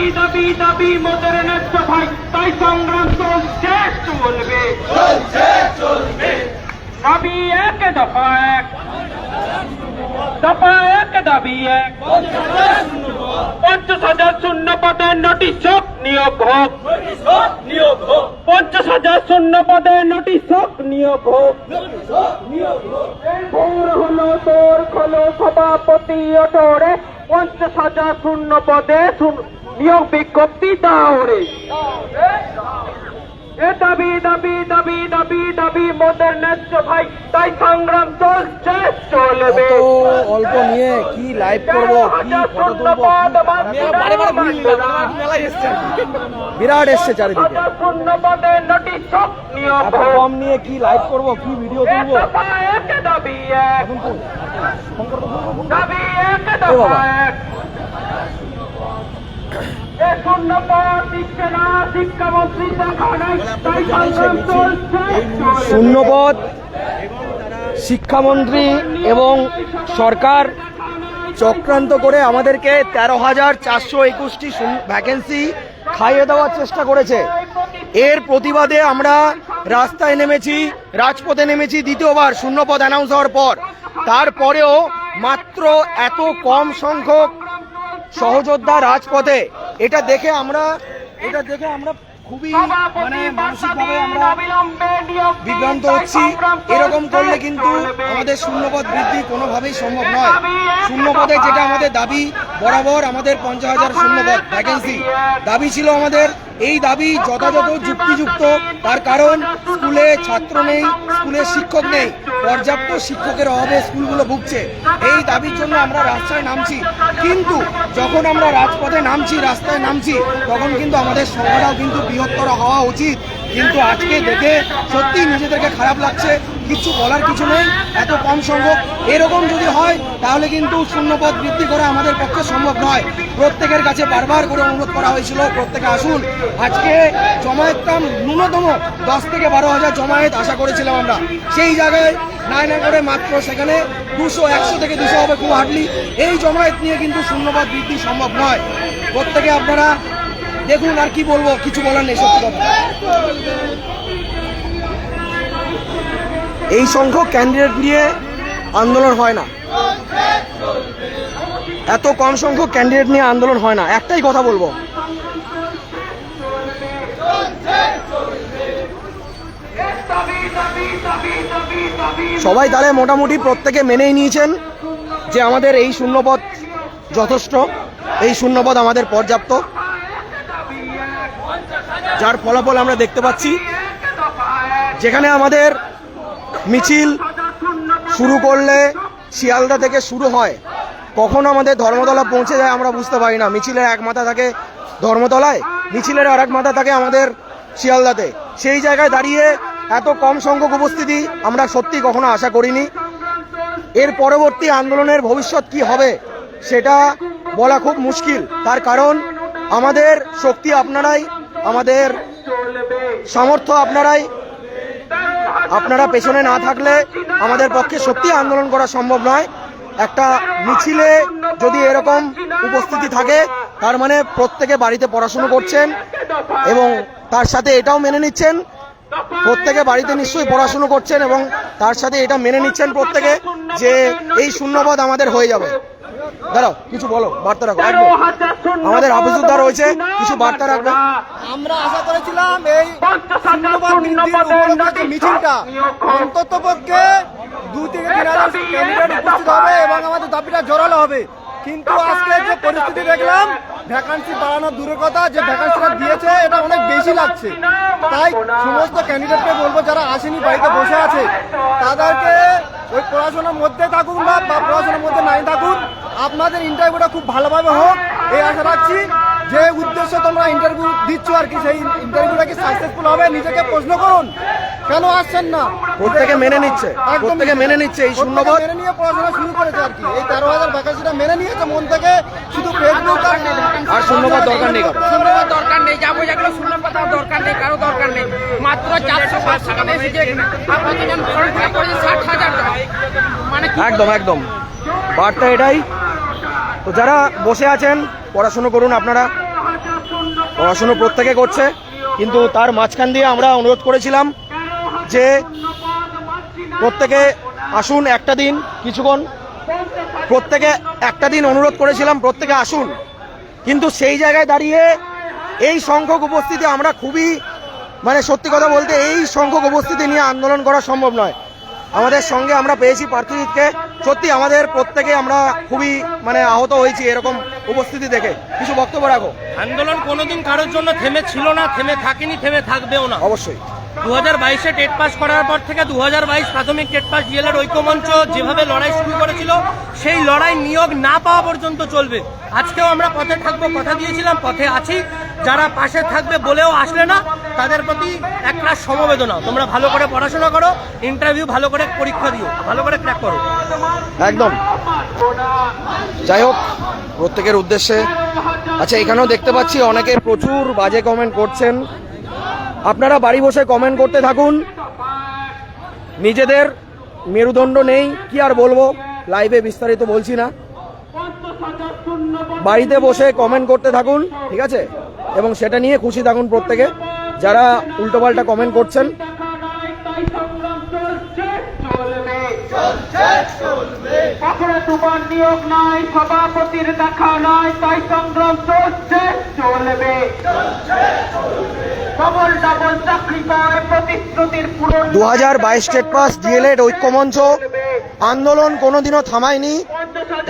দাবি দাবি দাবি মোদের ন্যায্য ভাই তাই সংগ্রাম চলছে চলবে। চলছে চলবে। দাবি এক দফা এক। দফা এক দাবি এক। পঞ্চাশ হাজার শূন্য পদের নোটিশ হোক নিয়োগ হোক। পঞ্চাশ হাজার শূন্য পদে নোটিশ হোক নিয়োগ হোক। ভোর হলো তোর খোলো সভাপতি ওঠরে পঞ্চাশ হাজার শূন্য পদে শূন্য- নিয়োগ বিজ্ঞপ্তি দাওরে এ দাবি দাবি দাবি দাবি দাবি মোদের ন্যায্য ভাই তাই সংগ্রাম চলছে চলবে অল্প নিয়ে কি লাইভ করব কি ফটো তুলবো বিরাট এসছে চারিদিকে শূন্য পদে নোটিশ নিয়োগ কম নিয়ে কি লাইভ করব কি ভিডিও তুলবো দফা এক দাবি এক। দাবি এক শূন্য পদ দিচ্ছে না শিক্ষামন্ত্রী দেখা নাই তাই সংগ্রাম চলছে। শূন্যপদ শিক্ষামন্ত্রী এবং সরকার চক্রান্ত করে আমাদেরকে তেরো হাজার চারশো একুশটি ভ্যাকেন্সি খাইয়ে দেওয়ার চেষ্টা করেছে। এর প্রতিবাদে আমরা রাস্তায় নেমেছি রাজপথে নেমেছি দ্বিতীয়বার শূন্যপদ অ্যানাউন্স হওয়ার পর। তারপরেও মাত্র এত কম সংখ্যক সহযোদ্ধা রাজপথে এটা দেখে আমরা এটা দেখে আমরা খুবই মানে মানসিকভাবে আমরা বিভ্রান্ত হচ্ছি। এরকম করলে কিন্তু আমাদের শূন্যপদ বৃদ্ধি কোনোভাবেই সম্ভব নয়। শূন্যপদে যেটা আমাদের দাবি বরাবর আমাদের পঞ্চাশ হাজার শূন্যপদ ভ্যাকেন্সি দাবি ছিল আমাদের এই দাবি যথাযথ যুক্তিযুক্ত। তার কারণ, স্কুলে ছাত্র নেই স্কুলে শিক্ষক নেই, পর্যাপ্ত শিক্ষকের অভাবে স্কুলগুলো ভুগছে। এই দাবির জন্য আমরা রাস্তায় নামছি। কিন্তু যখন আমরা রাজপথে নামছি, রাস্তায় নামছি, তখন কিন্তু আমাদের সংখ্যাটাও কিন্তু বৃহত্তর হওয়া উচিত। কিন্তু আজকে দেখে সত্যি নিজেদেরকে খারাপ লাগছে, কিছু বলার কিছু নেই, এত কম সংখ্যক এরকম যদি হয়, তাহলে কিন্তু শূন্যপদ বৃদ্ধি করা আমাদের পক্ষে সম্ভব নয়। প্রত্যেকের কাছে বারবার করে অনুরোধ করা হয়েছিল, প্রত্যেকে আসুন। আজকে জমায়েতটা ন্যূনতম দশ থেকে বারো হাজার জমায়েত আশা করেছিলাম আমরা। সেই জায়গায় নাই না করে মাত্র সেখানে দুশো, একশো থেকে দুশো হবে খুব হাঁটলি এই জমায়েত নিয়ে কিন্তু শূন্যপদ বৃদ্ধি সম্ভব নয়। প্রত্যেকে আপনারা দেখুন আর কি বলব, কিছু বলার নেই, সত্যি কথা। এই সংখ্যক ক্যান্ডিডেট নিয়ে আন্দোলন হয় না। এত কম সংখ্যক ক্যান্ডিডেট নিয়ে আন্দোলন হয় না। একটাই কথা বলব। সবাই তাহলে মোটামুটি প্রত্যেকে মেনেই নিয়েছেন যে আমাদের এই শূন্যপদ যথেষ্ট, এই শূন্যপদ আমাদের পর্যাপ্ত। যার ফলাফল আমরা দেখতে পাচ্ছি, যেখানে আমাদের মিছিল শুরু করলে শিয়ালদা থেকে শুরু হয়। কখন আমাদের ধর্মতলা পৌঁছে যায় আমরা বুঝতে পারি না। মিছিলের এক মাথা থাকে ধর্মতলায়, মিছিলের আর এক মাথা থাকে আমাদের শিয়ালদাতে। সেই জায়গায় দাঁড়িয়ে এত কম সংখ্যক উপস্থিতি আমরা সত্যি কখনো আশা করিনি। এর পরবর্তী আন্দোলনের ভবিষ্যৎ কি হবে, সেটা বলা খুব মুশকিল। তার কারণ, আমাদের শক্তি আপনারাই আমাদের সামর্থ্য আপনারাই। আপনারা পেছনে না থাকলে আমাদের পক্ষে সত্যি আন্দোলন করা সম্ভব নয়। একটা মিছিলে যদি এরকম উপস্থিতি থাকে, তার মানে প্রত্যেকে বাড়িতে পড়াশুনো করছেন এবং তার সাথে এটাও মেনে নিচ্ছেন। প্রত্যেকে বাড়িতে নিশ্চয়ই পড়াশুনো করছেন এবং তার সাথে এটা মেনে নিচ্ছেন প্রত্যেকে যে এই শূন্যপদ আমাদের হয়ে যাবে। দাঁড়াও কিছু বলো বার্তা রাখো। আমাদের হাফিজুদ্দার রয়েছে কিছু বার্তা রাখবে? আমরা আশা করেছিলাম এই মিছিলটা অন্তত পক্ষে দু থেকে তিন হাজার ক্যান্ডিডেট উপস্থিত হবে এবং আমাদের দাবিটা জোরালো হবে। কিন্তু আজকে যে পরিস্থিতি দেখলাম ভ্যাকান্সি বাড়ানোর দূরের কথা যে ভ্যাকান্সিটা দিয়েছে এটা অনেক বেশি লাগছে। তাই সমস্ত ক্যান্ডিডেটকে বলব যারা আসেনি বাড়িতে বসে আছে তাদেরকে ওই পড়াশোনার মধ্যে থাকুন বা পড়াশোনার মধ্যে নাই থাকুন। আপনাদের ইন্টারভিউটা খুব ভালোভাবে হোক। এই আশা রাখছি যে উদ্দেশ্যে তোমরা ইন্টারভিউ দিচ্ছ আর কি সেই ইন্টারভিউটা কি সাকসেসফুল হবে নিজেকে প্রশ্ন করুন। কেন আসছেন না? প্রত্যেকে মেনে নিচ্ছে একদম প্রত্যেকে মেনে নিচ্ছে এই শূন্যপদ মেনে নিয়ে পড়াশোনা শুরু করেছে আর কি। এই তেরো হাজার ভ্যাকান্সিটা মেনে নিয়েছে মন থেকে শুধু ফেসবুক আর শূন্যপদ দরকার নেই। শূন্যপদ দরকার নেই যাব যেগুলো শূন্যপদ আর দরকার নেই কারও দরকার নেই। মাত্র চারশো পাঁচশো টাকা এসেছে আর কতজন ফর্ম ফিল করেছে? ষাট হাজার টাকা। মানে একদম একদম। বার্তা এটাই তো যারা বসে আছেন, পড়াশুনো করুন আপনারা। পড়াশুনো প্রত্যেকে করছে। কিন্তু তার মাঝখান দিয়ে আমরা অনুরোধ করেছিলাম যে প্রত্যেকে আসুন একটা দিন, কিছুক্ষণ। প্রত্যেকে একটা দিন অনুরোধ করেছিলাম, প্রত্যেকে আসুন। কিন্তু সেই জায়গায় দাঁড়িয়ে এই সংখ্যক উপস্থিতি আমরা খুবই মানে সত্যি কথা বলতে এই সংখ্যক উপস্থিতি নিয়ে আন্দোলন করা সম্ভব নয়। আমাদের সঙ্গে আমরা পেয়েছি পার্থিজিৎকে। সত্যি আমাদের প্রত্যেকে আমরা খুবই মানে আহত হয়েছি এরকম উপস্থিতি দেখে। কিছু বক্তব্য রাখো। আন্দোলন কোনোদিন কারোর জন্য থেমে ছিল না থেমে থাকেনি থেমে থাকবেও না। অবশ্যই। দু হাজার বাইশে টেট পাস করার পর থেকে দু হাজার বাইশ প্রাথমিক টেট পাস ডিএলএড ঐক্যমঞ্চ যেভাবে লড়াই শুরু করেছিল সেই লড়াই নিয়োগ না পাওয়া পর্যন্ত চলবে। আজকেও আমরা পথে থাকব কথা দিয়েছিলাম পথে আছি। যারা পাশে থাকবে বলেও আসলে না, তাদের প্রতি এক ক্লাস সমবেদনা। তোমরা ভালো করে পড়াশোনা করো ইন্টারভিউ ভালো করে পরীক্ষা দিও, ভালো করে ক্র্যাক করো। একদম। যাই হোক, প্রত্যেকের উদ্দেশ্যে। আচ্ছা এখানেও দেখতে পাচ্ছি অনেকে প্রচুর বাজে কমেন্ট করছেন। আপনারা বাড়ি বসে কমেন্ট করতে থাকুন। নিজেদের মেরুদণ্ড নেই, কি আর বলব? লাইভে বিস্তারিত বলছি না। বাড়িতে বসে কমেন্ট করতে থাকুন, ঠিক আছে? এবং সেটা নিয়ে খুশি থাকুন প্রত্যেকে। যারা উল্টোপাল্টা কমেন্ট করছেন। কখনো তোমার নিয়োগ নাই সভাপতির দেখা নাই তাই সংগ্রাম চলছে চলবে। ডবল ডবল চাকরি পায় প্রতিশ্রুতির পূরণ দু হাজার বাইশ স্টেট পাস ডিএলএড ঐক্যমঞ্চ। আন্দোলন কোনোদিনও থামায়নি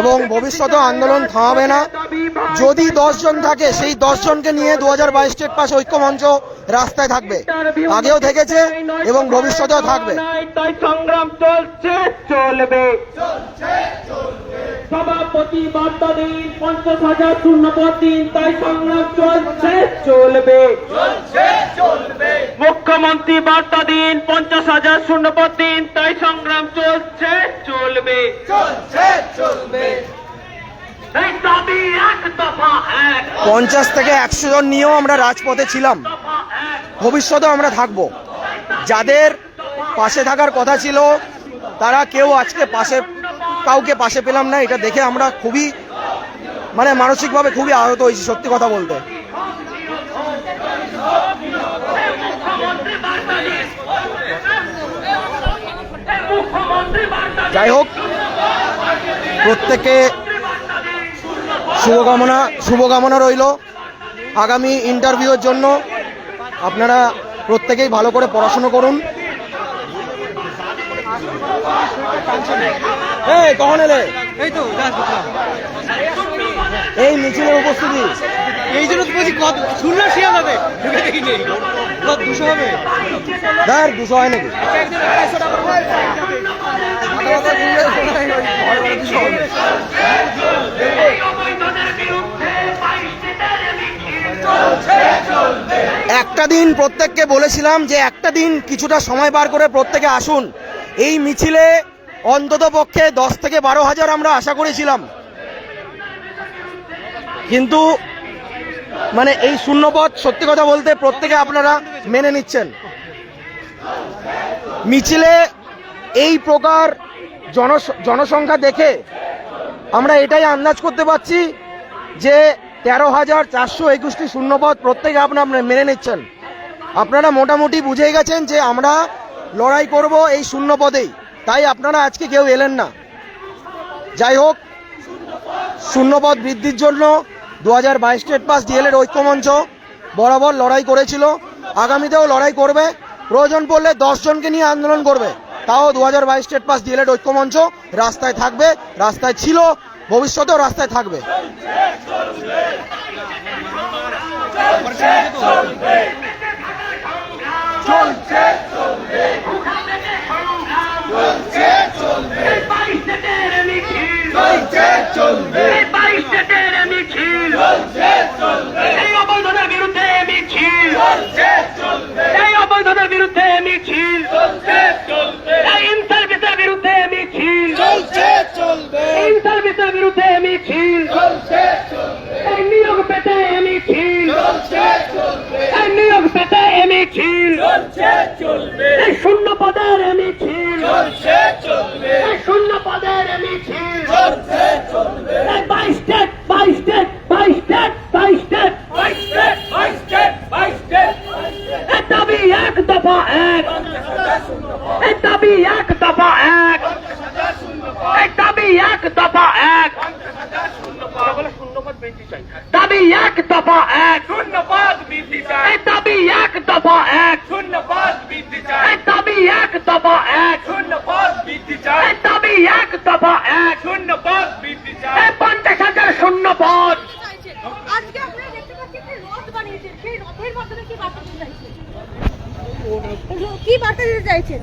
এবং ভবিষ্যতেও আন্দোলন থামাবে না। যদি দশজন থাকে সেই দশজনকে নিয়ে দু হাজার বাইশ স্টেট পাস ঐক্যমঞ্চ রাস্তায় থাকবে। আগেও থেকেছে এবং ভবিষ্যতেও থাকবে। সংগ্রাম চলছে চলবে। সভাপতি বার্তা দিন পঞ্চাশ হাজার শূন্য পদ দিন তাই সংগ্রাম চলছে চলবে। মুখ্যমন্ত্রী বার্তা দিন পঞ্চাশ হাজার শূন্য পদ দিন তাই সংগ্রাম চলছে চলবে। দফা এক পঞ্চাশ থেকে একশো জন নিয়েও আমরা রাজপথে ছিলাম। ভবিষ্যতেও আমরা থাকব। যাদের পাশে থাকার কথা ছিল, তারা কেউ আজকে পাশে, কাউকে পাশে পেলাম না। এটা দেখে আমরা খুবই মানে মানসিকভাবে খুবই আহত হয়েছি, সত্যি কথা বলতে। যাই হোক প্রত্যেকে শুভকামনা শুভকামনা রইল। আগামী ইন্টারভিউর জন্য আপনারা প্রত্যেকেই ভালো করে পড়াশুনো করুন। এই কখন এলে? এই তো এই মিছিলের উপস্থিতি। এই জন্য তো বলছি কত শুনলাম শিয়া হবে ঢুকে দেখি নেই কত দুশো হবে? ধর দুশো হয় নাকি? একটা দিন প্রত্যেককে বলেছিলাম যে একটা দিন কিছুটা সময় বার করে প্রত্যেকে আসুন। এই মিছিলে অন্তত পক্ষে দশ থেকে বারো হাজার আমরা আশা করেছিলাম। কিন্তু মানে এই শূন্যপদ সত্যি কথা বলতে প্রত্যেকে আপনারা মেনে নিচ্ছেন। মিছিলে এই প্রকার জন জনসংখ্যা দেখে আমরা এটাই আন্দাজ করতে পারছি যে তেরো হাজার চারশো একুশটি শূন্যপদ প্রত্যেকে আপনারা মেনে নিচ্ছেন। আপনারা মোটামুটি বুঝেই গেছেন যে আমরা লড়াই করব এই শূন্যপদেই। তাই আপনারা আজকে কেউ এলেন না। যাই হোক, শূন্যপদ বৃদ্ধির জন্য দু হাজার বাইশ স্টেট পাস ডিএলএড ঐক্যমঞ্চ বরাবর লড়াই করেছিল। আগামীতেও লড়াই করবে। প্রয়োজন পড়লে দশ জনকে নিয়ে আন্দোলন করবে। তাও দু হাজার বাইশ স্টেট পাস ডিএলএড ঐক্যমঞ্চ রাস্তায় থাকবে, রাস্তায় ছিল। ভবিষ্যতেও রাস্তায় থাকবে। by step, by step, by step, by step. By step, by step, by step. এটা বি এক দফা এক এটা বি এক দফা এক এটা বি এক দফা এক দাবি এক দফা এক শূন্যবাদ বৃদ্ধি চাই দাবি এক দফা এক শূন্যবাদ বৃদ্ধি চাই দাবি এক দফা এক কি বার্তা দিতে চাইছেন?